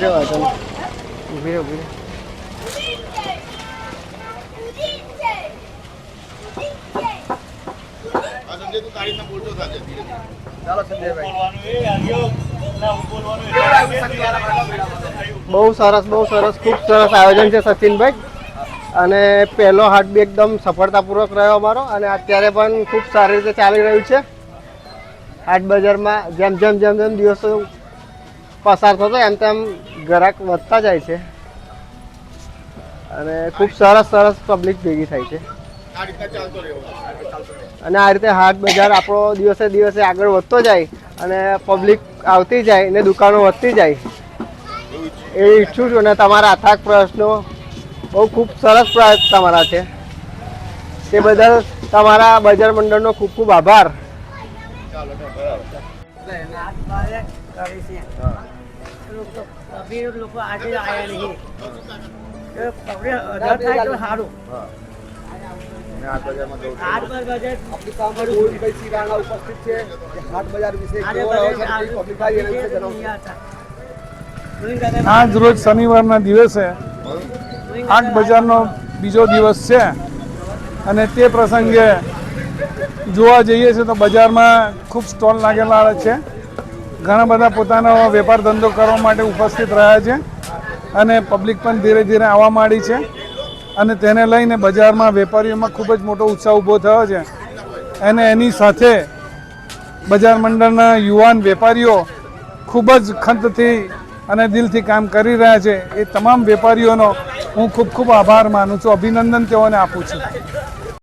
ઊભી રહે વાંધો નહીં ઊભી રહે ઊભી રહે. ચાલો સંજયભાઈ બહુ સરસ બહુ સરસ ખૂબ સરસ આયોજન છે સચિનભાઈ. અને પહેલો હાટ બી એકદમ સફળતાપૂર્વક રહ્યો અમારો અને અત્યારે પણ ખૂબ સારી રીતે ચાલી રહ્યું છે. હાટ બજારમાં જેમ જેમ જેમ જેમ દિવસો પસાર થતો એમ તેમ ગ્રાહક વધતા જાય છે. અને ખૂબ સરસ સરસ પબ્લિક ભેગી થાય છે. અને આ રીતે હાટ બજાર આપણો દિવસે દિવસે આગળ વધતો જાય અને પબ્લિક આવતી જાય ને દુકાનો વધતી જાય. એ ઈચ્છું છું અને તમારા અથાગ પ્રશ્નો બહુ ખૂબ સરસ પ્રયાસ તમારા છે. તે બદલ તમારા બજાર મંડળનો ખૂબ ખૂબ આભાર. લોકો આજે આવ્યા નહીં એ અઢાર થાય તો સારું આઠ પર ઉપસ્થિત છે હાટ બજાર વિશે આજ રોજ શનિવારના દિવસે આઠ બજારનો બીજો દિવસ છે. અને તે પ્રસંગે જોવા જઈએ છીએ તો બજારમાં ખૂબ સ્ટોલ લાગેલા છે. ઘણા બધા પોતાનો વેપાર ધંધો કરવા માટે ઉપસ્થિત રહ્યા છે અને પબ્લિક પણ ધીરે ધીરે આવવા માંડી છે અને તેને લઈને બજારમાં વેપારીઓમાં ખૂબ જ મોટો ઉત્સાહ ઊભો થયો છે. અને એની સાથે બજાર મંડળના યુવાન વેપારીઓ ખૂબ જ ખંતથી અને દિલથી કામ કરી રહ્યા છે. એ તમામ વેપારીઓનો હું ખૂબ ખૂબ આભાર માનું છું, અભિનંદન તેઓને આપું છું.